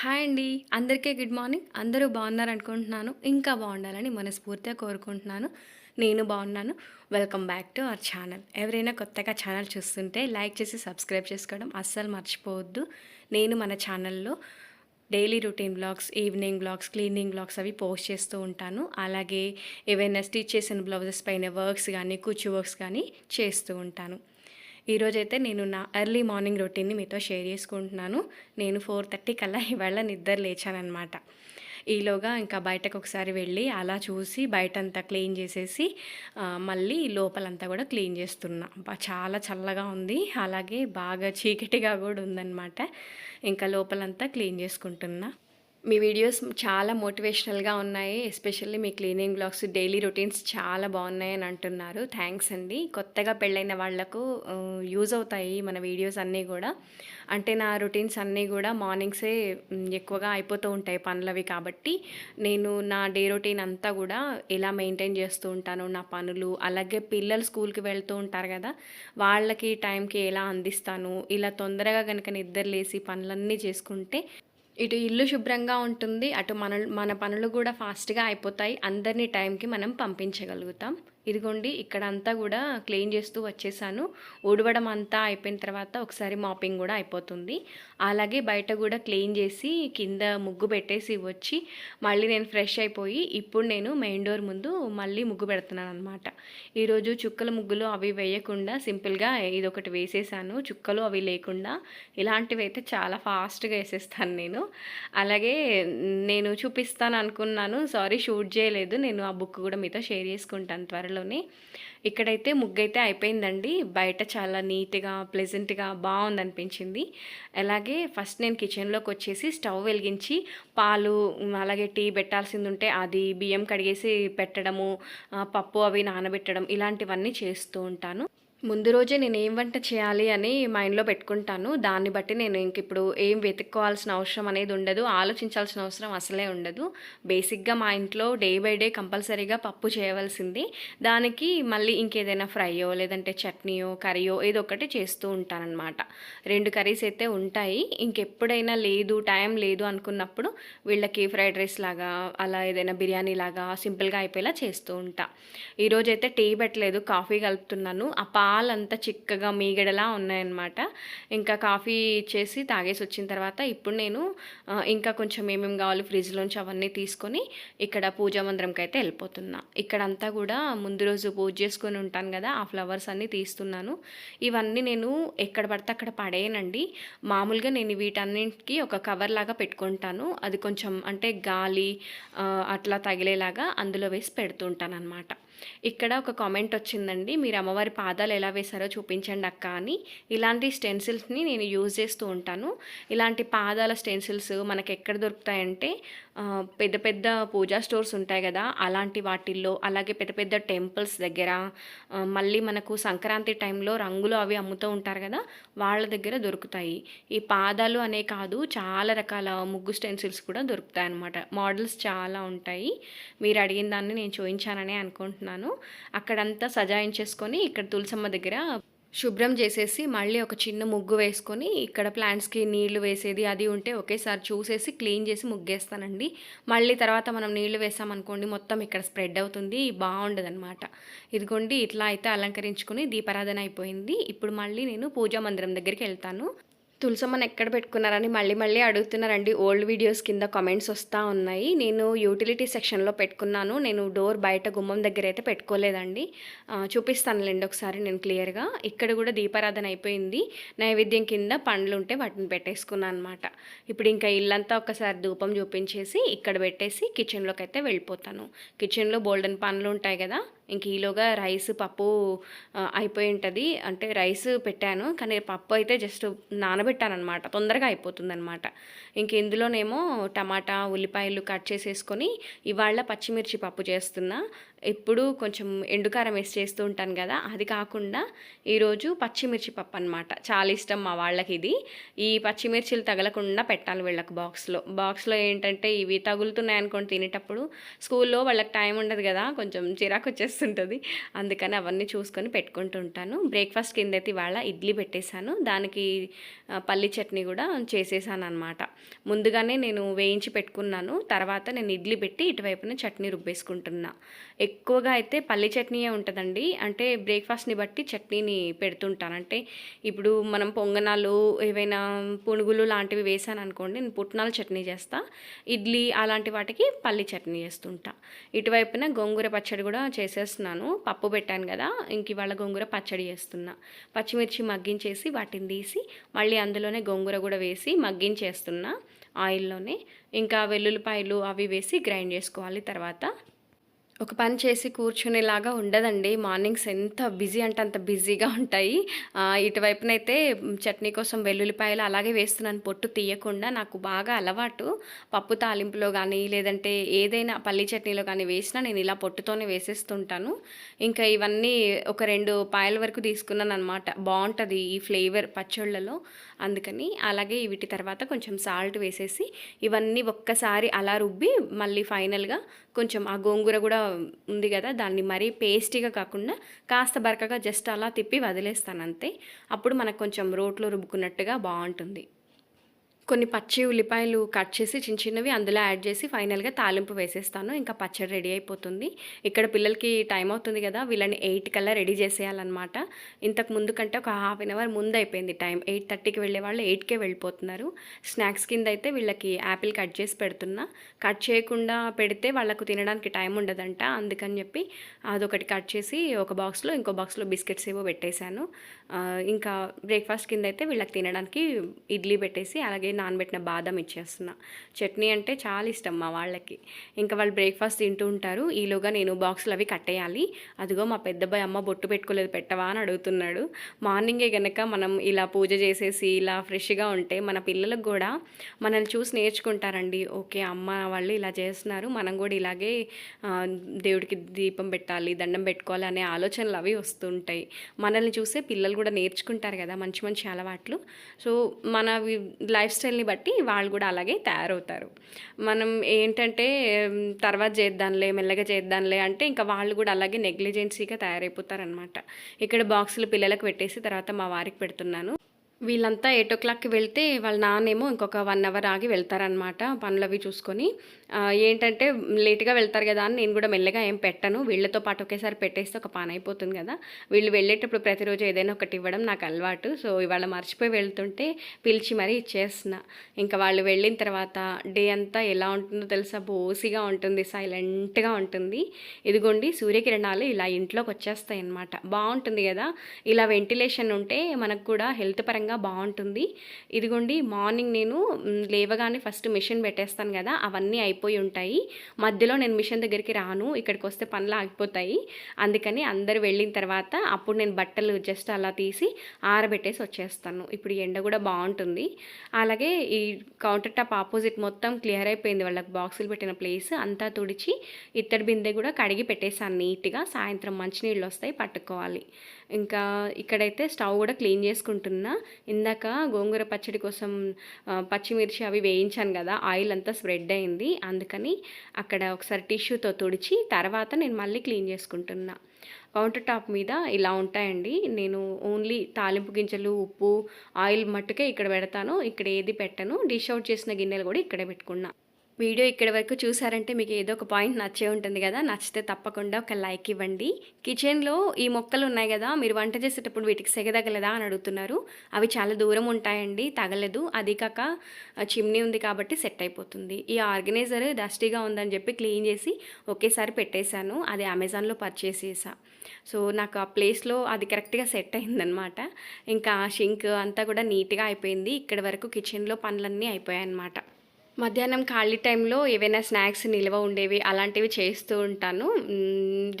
Hi అండి. అందరికీ good morning అందరూ బాగున్నారు అనుకుంటున్నాను. ఇంకా బాగుండాలని మనస్ఫూర్తిగా కోరుకుంటున్నాను. నేను బాగున్నాను. Welcome back to our channel ఎవరైనా కొత్తగా ఛానల్ చూస్తుంటే లైక్ చేసి సబ్స్క్రైబ్ చేసుకోవడం అస్సలు మర్చిపోవద్దు. నేను మన ఛానల్లో daily routine blogs evening blogs cleaning blogs అవి పోస్ట్ చేస్తూ ఉంటాను. అలాగే ఏవైనా స్టిచ్ చేసిన బ్లౌజెస్ పైన వర్క్స్ కానీ కూర్చు వర్క్స్ కానీ చేస్తూ ఉంటాను. ఈరోజైతే నేను నా ఎర్లీ మార్నింగ్ రొటీన్ని మీతో షేర్ చేసుకుంటున్నాను. నేను ఫోర్ థర్టీ కల్లా ఇవాళ నిద్ర లేచానమాట ఈలోగా ఇంకా బయటకు ఒకసారి వెళ్ళి అలా చూసి బయటంతా క్లీన్ చేసేసి మళ్ళీ లోపలంతా కూడా క్లీన్ చేస్తున్నా. చాలా చల్లగా ఉంది. అలాగే బాగా చీకటిగా కూడా ఉందన్నమాట. ఇంకా లోపలంతా క్లీన్ చేసుకుంటున్నా. మీ వీడియోస్ చాలా మోటివేషనల్గా ఉన్నాయి ఎస్పెషల్లీ మీ క్లీనింగ్ బ్లాగ్స్ డైలీ రొటీన్స్ చాలా బాగున్నాయి అని అంటున్నారు. థ్యాంక్స్ అండి. కొత్తగా పెళ్ళైన వాళ్ళకు యూజ్ అవుతాయి మన వీడియోస్ అన్నీ కూడా. అంటే నా రొటీన్స్ అన్నీ కూడా మార్నింగ్సే ఎక్కువగా అయిపోతూ ఉంటాయి పనులవి కాబట్టి నేను నా డే రొటీన్ అంతా కూడా ఎలా మెయింటైన్ చేస్తూ ఉంటాను. నా పనులు అలాగే పిల్లలు స్కూల్కి వెళ్తూ ఉంటారు కదా వాళ్ళకి టైంకి ఎలా అందిస్తాను? ఇలా తొందరగా కనుక నిద్ర లేసి పనులన్నీ చేసుకుంటే ఇటు ఇల్లు శుభ్రంగా ఉంటుంది అటు మన మన పనులు కూడా ఫాస్ట్గా అయిపోతాయి. అందరినీ టైంకి మనం పంపించగలుగుతాం. ఇదిగోండి ఇక్కడ అంతా కూడా క్లీన్ చేస్తూ వచ్చేసాను. ఊడవడం అంతా అయిపోయిన తర్వాత ఒకసారి మాపింగ్ కూడా అయిపోతుంది. అలాగే బయట కూడా క్లీన్ చేసి కింద ముగ్గు పెట్టేసి వచ్చి మళ్ళీ నేను ఫ్రెష్ అయిపోయి ఇప్పుడు నేను మెయిన్ డోర్ ముందు మళ్ళీ ముగ్గు పెడుతున్నాను అనమాట ఈరోజు చుక్కల ముగ్గులు అవి వేయకుండా సింపుల్గా ఇదొకటి వేసేసాను. చుక్కలు అవి లేకుండా ఇలాంటివి అయితే చాలా ఫాస్ట్గా వేసేస్తాను నేను. అలాగే నేను చూపిస్తాను అనుకున్నాను సారీ షూట్ చేయలేదు. నేను ఆ బుక్ కూడా మీతో షేర్ చేసుకుంటాను త్వరలోనే ఇక్కడైతే ముగ్గు అయితే అయిపోయిందండి. బయట చాలా నీట్గా ప్లెజెంట్గా బాగుంది అనిపించింది అలాగే ఫస్ట్ నేను కిచెన్లోకి వచ్చేసి స్టవ్ వెలిగించి పాలు అలాగే టీ పెట్టాల్సింది ఉంటే అది బియ్యం కడిగేసి పెట్టడము పప్పు అవి నానబెట్టడం ఇలాంటివన్నీ చేస్తూ ఉంటాను. ముందు రోజే నేను ఏం వంట చేయాలి అని మైండ్లో పెట్టుకుంటాను. దాన్ని బట్టి నేను ఇంక ఇప్పుడు ఏం వెతుక్కోవాల్సిన అవసరం అనేది ఉండదు. ఆలోచించాల్సిన అవసరం అసలే ఉండదు. బేసిక్గా మా ఇంట్లో డే బై డే కంపల్సరీగా పప్పు చేయవలసింది. దానికి మళ్ళీ ఇంకేదైనా ఫ్రైయో లేదంటే చట్నీయో కర్రీయో ఏదో ఒకటి చేస్తూ ఉంటానన్నమాట. రెండు కర్రీస్ అయితే ఉంటాయి. ఇంకెప్పుడైనా లేదు టైం లేదు అనుకున్నప్పుడు వీళ్ళకి ఫ్రైడ్ రైస్ లాగా అలా ఏదైనా బిర్యానీ లాగా సింపుల్గా అయిపోయేలా చేస్తూ ఉంటా. ఈరోజైతే టీ పెట్టలేదు కాఫీ కలుపుతున్నాను. ఆ పాలంతా చిక్కగా మీగడలా ఉన్నాయన్నమాట. ఇంకా కాఫీ ఇచ్చేసి తాగేసి వచ్చిన తర్వాత ఇప్పుడు నేను ఇంకా కొంచెం ఏమేమి కావాలి ఫ్రిడ్జ్లోంచి అవన్నీ తీసుకొని ఇక్కడ పూజా మందిరంకి అయితే వెళ్ళిపోతున్నా. ఇక్కడంతా కూడా ముందు రోజు పూజ చేసుకొని ఉంటాను కదా ఆ ఫ్లవర్స్ అన్నీ తీస్తున్నాను. ఇవన్నీ నేను ఎక్కడ పడితే అక్కడ పడేయనండి. మామూలుగా నేను వీటన్నింటికి ఒక కవర్ లాగా పెట్టుకుంటాను. అది కొంచెం అంటే గాలి అట్లా తగిలేలాగా అందులో వేసి పెడుతుంటాను అనమాట ఇక్కడ ఒక కామెంట్ వచ్చిందండి మీరు అమ్మవారి పాదాలు ఎలా వేశారో చూపించండి అక్క అని. ఇలాంటి స్టెన్సిల్స్ని నేను యూజ్ చేస్తూ ఉంటాను. ఇలాంటి పాదాల స్టెన్సిల్స్ మనకు ఎక్కడ దొరుకుతాయంటే పెద్ద పెద్ద పూజా స్టోర్స్ ఉంటాయి కదా అలాంటి వాటిల్లో. అలాగే పెద్ద పెద్ద టెంపుల్స్ దగ్గర మళ్ళీ మనకు సంక్రాంతి టైంలో రంగులు అవి అమ్ముతూ ఉంటారు కదా వాళ్ళ దగ్గర దొరుకుతాయి. ఈ పాదాలు అనే కాదు చాలా రకాల ముగ్గు స్టెన్సిల్స్ కూడా దొరుకుతాయి అన్నమాట మోడల్స్ చాలా ఉంటాయి. మీరు అడిగిన దాన్ని నేను చూపించాననే అనుకుంటున్నాను. అక్కడంతా సజాయించేసుకొని ఇక్కడ తులసమ్మ దగ్గర శుభ్రం చేసేసి మళ్ళీ ఒక చిన్న ముగ్గు వేసుకొని ఇక్కడ ప్లాంట్స్కి నీళ్ళు వేసేది అది ఉంటే ఒకేసారి చూసేసి క్లీన్ చేసి ముగ్గేస్తానండి. మళ్ళీ తర్వాత మనం నీళ్ళు వేసామనుకోండి మొత్తం ఇక్కడ స్ప్రెడ్ అవుతుంది బాగుండదనమాట ఇదిగోండి ఇట్లా అయితే అలంకరించుకుని దీపారాధన అయిపోయింది. ఇప్పుడు మళ్ళీ నేను పూజా మందిరం దగ్గరికి వెళ్తాను. తులసమ్మని ఎక్కడ పెట్టుకున్నారని మళ్ళీ మళ్ళీ అడుగుతున్నారండి. ఓల్డ్ వీడియోస్ కింద కామెంట్స్ వస్తూ ఉన్నాయి. నేను యూటిలిటీ సెక్షన్లో పెట్టుకున్నాను. నేను డోర్ బయట గుమ్మం దగ్గర అయితే పెట్టుకోలేదండి. చూపిస్తానులేండి ఒకసారి నేను క్లియర్గా. ఇక్కడ కూడా దీపారాధన అయిపోయింది. నైవేద్యం కింద పండ్లు ఉంటే వాటిని పెట్టేసుకున్నాను అనమాట ఇప్పుడు ఇంకా ఇల్లంతా ఒకసారి ధూపం చూపించేసి ఇక్కడ పెట్టేసి కిచెన్లోకి అయితే వెళ్ళిపోతాను. కిచెన్లో బోల్డెన్ పనులు ఉంటాయి కదా ఇంక ఈలోగా రైస్ పప్పు అయిపోయి ఉంటుంది. అంటే రైస్ పెట్టాను కానీ పప్పు అయితే జస్ట్ నానబెట్టాను అనమాట తొందరగా అయిపోతుంది అనమాట ఇంక ఇందులోనేమో టమాటా ఉల్లిపాయలు కట్ చేసేసుకొని ఇవాళ పచ్చిమిర్చి పప్పు చేస్తున్నా. ఎప్పుడు కొంచెం ఎండుకారం వేసి చేస్తూ ఉంటాను కదా అది కాకుండా ఈరోజు పచ్చిమిర్చి పప్పు అనమాట చాలా ఇష్టం మా వాళ్ళకి ఇది. ఈ పచ్చిమిర్చిలు తగలకుండా పెట్టాలి వీళ్ళకి బాక్స్లో. బాక్స్లో ఏంటంటే ఇవి తగులుతున్నాయి అనుకోండి తినేటప్పుడు స్కూల్లో వాళ్ళకి టైం ఉండదు కదా కొంచెం చిరాకు వచ్చేస్తుంటుంది. అందుకని అవన్నీ చూసుకొని పెట్టుకుంటూ ఉంటాను. బ్రేక్ఫాస్ట్ కింద అయితే ఇవాళ ఇడ్లీ పెట్టేశాను. దానికి పల్లి చట్నీ కూడా చేసేసాను అనమాట ముందుగానే నేను వేయించి పెట్టుకున్నాను. తర్వాత నేను ఇడ్లీ పెట్టి ఇటువైపున చట్నీ రుబ్బేసుకుంటున్నా. ఎక్కువగా అయితే పల్లి చట్నీయే ఉంటుందండి. అంటే బ్రేక్ఫాస్ట్ని బట్టి చట్నీని పెడుతుంటాను. అంటే ఇప్పుడు మనం పొంగనాలు ఏవైనా పునుగులు లాంటివి వేసాను అనుకోండి నేను పుట్నాల చట్నీ చేస్తా. ఇడ్లీ అలాంటి వాటికి పల్లి చట్నీ చేస్తుంటా. ఇటువైపున గోంగూర పచ్చడి కూడా చేసేస్తున్నాను. పప్పు పెట్టాను కదా ఇంక ఇవాళ గోంగూర పచ్చడి చేస్తున్నా. పచ్చిమిర్చి మగ్గించేసి వాటిని తీసి మళ్ళీ అందులోనే గోంగూర కూడా వేసి మగ్గించేస్తున్నా ఆయిల్లోనే. ఇంకా వెల్లుల్లిపాయలు అవి వేసి గ్రైండ్ చేసుకోవాలి తర్వాత. ఒక పని చేసి కూర్చునేలాగా ఉండదండి. మార్నింగ్స్ ఎంత బిజీ అంటే అంత బిజీగా ఉంటాయి. ఇటువైపునైతే చట్నీ కోసం వెల్లుల్లిపాయలు అలాగే వేస్తున్నాను. పొట్టు తీయకుండా నాకు బాగా అలవాటు. పప్పు తాలింపులో కానీ లేదంటే ఏదైనా పల్లి చట్నీలో కానీ వేసినా నేను ఇలా పొట్టుతోనే వేసేస్తుంటాను. ఇంకా ఇవన్నీ ఒక రెండు పాయల వరకు తీసుకున్నాను అనమాట బాగుంటుంది ఈ ఫ్లేవర్ పచ్చళ్ళలో. అందుకని అలాగే వీటి తర్వాత కొంచెం సాల్ట్ వేసేసి ఇవన్నీ ఒక్కసారి అలా రుబ్బి మళ్ళీ ఫైనల్గా కొంచెం ఆ గోంగూర కూడా ఉంది కదా దాన్ని మరీ పేస్టీగా కాకుండా కాస్త బరకగా జస్ట్ అలా తిప్పి వదిలేస్తాను అంతే. అప్పుడు మనకు కొంచెం రోట్లో రుబ్బుకున్నట్టుగా బాగుంటుంది. కొన్ని పచ్చి ఉల్లిపాయలు కట్ చేసి చిన్న చిన్నవి అందులో యాడ్ చేసి ఫైనల్గా తాలింపు వేసేస్తాను. ఇంకా పచ్చడి రెడీ అయిపోతుంది. ఇక్కడ పిల్లలకి టైం అవుతుంది కదా వీళ్ళని ఎయిట్ కల్లా రెడీ చేసేయాలన్నమాట. ఇంతకు ముందు కంటే ఒక హాఫ్ అన్ అవర్ ముందు అయిపోయింది టైం. ఎయిట్ థర్టీకి వెళ్ళే వాళ్ళు ఎయిట్కే వెళ్ళిపోతున్నారు. స్నాక్స్ కింద అయితే వీళ్ళకి యాపిల్ కట్ చేసి పెడుతున్నా. కట్ చేయకుండా పెడితే వాళ్ళకు తినడానికి టైం ఉండదంట. అందుకని చెప్పి అదొకటి కట్ చేసి ఒక బాక్స్లో ఇంకో బాక్స్లో బిస్కెట్స్ ఏవో పెట్టేశాను. ఇంకా బ్రేక్ఫాస్ట్ కింద అయితే వీళ్ళకి తినడానికి ఇడ్లీ పెట్టేసి అలాగే నానబెట్టిన బాదం ఇచ్చేస్తున్నా. చట్నీ అంటే చాలా ఇష్టం మా వాళ్ళకి. ఇంకా వాళ్ళు బ్రేక్ఫాస్ట్ తింటూ ఉంటారు. ఈలోగా నేను బాక్సులు అవి కట్టేయాలి. అదిగో మా పెద్దబ్బాయి అమ్మ బొట్టు పెట్టుకోలేదు పెట్టవా అని అడుగుతున్నాడు. మార్నింగే కనుక మనం ఇలా పూజ చేసేసి ఇలా ఫ్రెష్గా ఉంటే మన పిల్లలకు కూడా మనల్ని చూసి నేర్చుకుంటారండి. ఓకే అమ్మ వాళ్ళు ఇలా చేస్తున్నారు. మనం కూడా ఇలాగే దేవుడికి దీపం పెట్టాలి దండం పెట్టుకోవాలి అనే ఆలోచనలు అవి వస్తుంటాయి. మనల్ని చూసే పిల్లలు కూడా నేర్చుకుంటారు కదా మంచి మంచి అలవాట్లు. సో మన లైఫ్ స్టైల్ సమస్యల్ని బట్టి వాళ్ళు కూడా అలాగే తయారవుతారు. మనం ఏంటంటే తర్వాత చేద్దాంలే మెల్లగా చేద్దాంలే అంటే ఇంకా వాళ్ళు కూడా అలాగే నెగ్లిజెన్సీగా తయారైపోతారనమాట ఇక్కడ బాక్సులు పిల్లలకు పెట్టేసి తర్వాత మా వారికి పెడుతున్నాను. వీళ్ళంతా ఎయిట్ ఓ క్లాక్కి వెళ్తే వాళ్ళ నాన్నేమో ఇంకొక వన్ అవర్ ఆగి వెళ్తారనమాట పనులు అవి చూసుకొని ఏంటంటే లేట్గా వెళ్తారు కదా అని నేను కూడా మెల్లగా ఏం పెట్టను. వీళ్ళతో పాటు ఒకేసారి పెట్టేస్తే ఒక పని అయిపోతుంది కదా. వీళ్ళు వెళ్ళేటప్పుడు ప్రతిరోజు ఏదైనా ఒకటి ఇవ్వడం నాకు అలవాటు. సో ఇవాళ మర్చిపోయి వెళ్తుంటే పిలిచి మరీ ఇచ్చేస్తున్నా ఇంకా వాళ్ళు వెళ్ళిన తర్వాత డే అంతా ఎలా ఉంటుందో తెలుసా? బోసిగా ఉంటుంది సైలెంట్గా ఉంటుంది. ఇదిగోండి సూర్యకిరణాలు ఇలా ఇంట్లోకి వచ్చేస్తాయి అన్నమాట బాగుంటుంది కదా? ఇలా వెంటిలేషన్ ఉంటే మనకు కూడా హెల్త్ పరంగా బాగుంటుంది. ఇదిగోండి మార్నింగ్ నేను లేవగానే ఫస్ట్ మిషన్ పెట్టేస్తాను కదా అవన్నీ అయిపోయి ఉంటాయి. మధ్యలో నేను మిషన్ దగ్గరికి రాను ఇక్కడికి వస్తే పనులు ఆగిపోతాయి. అందుకని అందరు వెళ్ళిన తర్వాత అప్పుడు నేను బట్టలు జస్ట్ అలా తీసి ఆరబెట్టేసి వచ్చేస్తాను. ఇప్పుడు ఎండ కూడా బాగుంటుంది. అలాగే ఈ కౌంటర్ టాప్ ఆపోజిట్ మొత్తం క్లియర్ అయిపోయింది. వాళ్ళకి బాక్సులు పెట్టిన ప్లేస్ అంతా తుడిచి ఇత్తడి బిందె కూడా కడిగి పెట్టేశాను నీట్గా. సాయంత్రం మంచినీళ్ళు వస్తాయి పట్టుకోవాలి. ఇంకా ఇక్కడైతే స్టవ్ కూడా క్లీన్ చేసుకుంటున్నా. ఇందాక గోంగూర పచ్చడి కోసం పచ్చిమిర్చి అవి వేయించాను కదా ఆయిల్ అంతా స్ప్రెడ్ అయింది. అందుకని అక్కడ ఒకసారి టిష్యూతో తుడిచి తర్వాత నేను మళ్ళీ క్లీన్ చేసుకుంటున్నా. కౌంటర్ టాప్ మీద ఇలా ఉంటాయండి. నేను ఓన్లీ తాలింపు గింజలు ఉప్పు ఆయిల్ మట్టుకే ఇక్కడ పెడతాను. ఇక్కడ ఏది పెట్టను. డిష్ అవుట్ చేసిన గిన్నెలు కూడా ఇక్కడే పెట్టుకున్నా. వీడియో ఇక్కడి వరకు చూసారంటే మీకు ఏదో ఒక పాయింట్ నచ్చే ఉంటుంది కదా నచ్చితే తప్పకుండా ఒక లైక్ ఇవ్వండి. కిచెన్లో ఈ మొక్కలు ఉన్నాయి కదా మీరు వంట చేసేటప్పుడు వీటికి సెగదగలదా అని అడుగుతున్నారు. అవి చాలా దూరం ఉంటాయండి తగలదు. అది కాక చిమ్నీ ఉంది కాబట్టి సెట్ అయిపోతుంది. ఈ ఆర్గనైజర్ డస్టీగా ఉందని చెప్పి క్లీన్ చేసి ఒకేసారి పెట్టేశాను. అది అమెజాన్లో పర్చేస్ చేసా సో నాకు ఆ ప్లేస్లో అది కరెక్ట్గా సెట్ అయిందనమాట. ఇంకా షింక్ అంతా కూడా నీట్గా అయిపోయింది. ఇక్కడ వరకు కిచెన్లో పనులన్నీ అయిపోయాయి అనమాట మధ్యాహ్నం ఖాళీ టైంలో ఏవైనా స్నాక్స్ నిల్వ ఉండేవి అలాంటివి చేస్తూ ఉంటాను.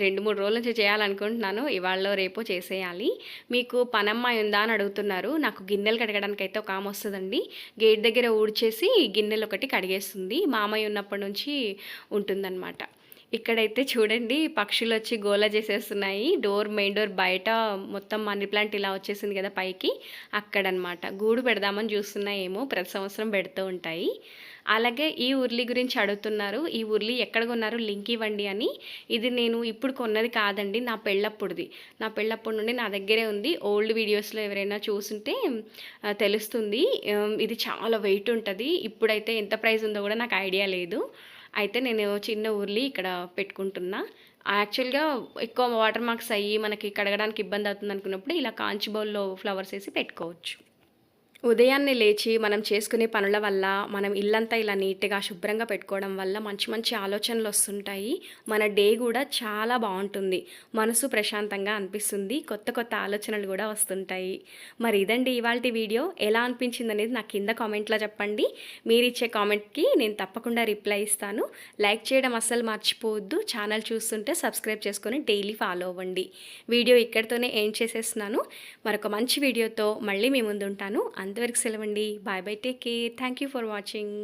రెండు మూడు రోజుల నుంచి చేయాలనుకుంటున్నాను. ఇవాళ రేపు చేసేయాలి. మీకు పనమ్మాయి ఉందా అని అడుగుతున్నారు. నాకు గిన్నెలు కడగడానికి అయితే ఒక ఆమె వస్తుందండి. గేట్ దగ్గర ఊడ్చేసి గిన్నెలు ఒకటి కడిగేస్తుంది. మామయ్య ఉన్నప్పటి నుంచి ఉంటుందన్నమాట. ఇక్కడైతే చూడండి పక్షులు వచ్చి గోల చేసేస్తున్నాయి. డోర్ మెయిన్ డోర్ బయట మొత్తం మనీ ప్లాంట్ ఇలా వచ్చేసింది కదా పైకి. అక్కడనమాట గూడు పెడదామని చూస్తున్నాయేమో. ప్రతి సంవత్సరం పెడుతూ ఉంటాయి. అలాగే ఈ ఉర్లీ గురించి అడుగుతున్నారు. ఈ ఉర్లీ ఎక్కడ కొన్నారు? లింక్ ఇవ్వండి అని. ఇది నేను ఇప్పుడు కొన్నది కాదండి నా పెళ్ళప్పుడుది. నా పెళ్ళప్పటి నుండి నా దగ్గరే ఉంది. ఓల్డ్ వీడియోస్లో ఎవరైనా చూసుంటే తెలుస్తుంది. ఇది చాలా వెయిట్ ఉంటుంది. ఇప్పుడైతే ఎంత ప్రైస్ ఉందో కూడా నాకు ఐడియా లేదు. అయితే నేను చిన్న ఉర్లి ఇక్కడ పెట్టుకుంటున్నా. యాక్చువల్గా ఎక్కువ వాటర్ మార్క్స్ అయ్యి మనకి కడగడానికి ఇబ్బంది అవుతుంది అనుకున్నప్పుడు ఇలా కాంచి బౌల్లో ఫ్లవర్స్ వేసి పెట్టుకోవచ్చు. ఉదయాన్నే లేచి మనం చేసుకునే పనుల వల్ల మనం ఇల్లంతా ఇలా నీట్గా శుభ్రంగా పెట్టుకోవడం వల్ల మంచి మంచి ఆలోచనలు వస్తుంటాయి. మన డే కూడా చాలా బాగుంటుంది. మనసు ప్రశాంతంగా అనిపిస్తుంది. కొత్త కొత్త ఆలోచనలు కూడా వస్తుంటాయి. మరి ఇదండి ఇవాళ వీడియో. ఎలా అనిపించింది అనేది నాకు కింద కామెంట్లో చెప్పండి. మీరు ఇచ్చే కామెంట్కి నేను తప్పకుండా రిప్లై ఇస్తాను. లైక్ చేయడం అస్సలు మర్చిపోవద్దు. ఛానల్ చూస్తుంటే సబ్స్క్రైబ్ చేసుకొని డైలీ ఫాలో అవ్వండి. వీడియో ఇక్కడితోనే ఏం చేసేస్తున్నాను. మరొక మంచి వీడియోతో మళ్ళీ మీ ముందు ఉంటాను అంతవరకు సెలవండి. Bye bye take care thank you for watching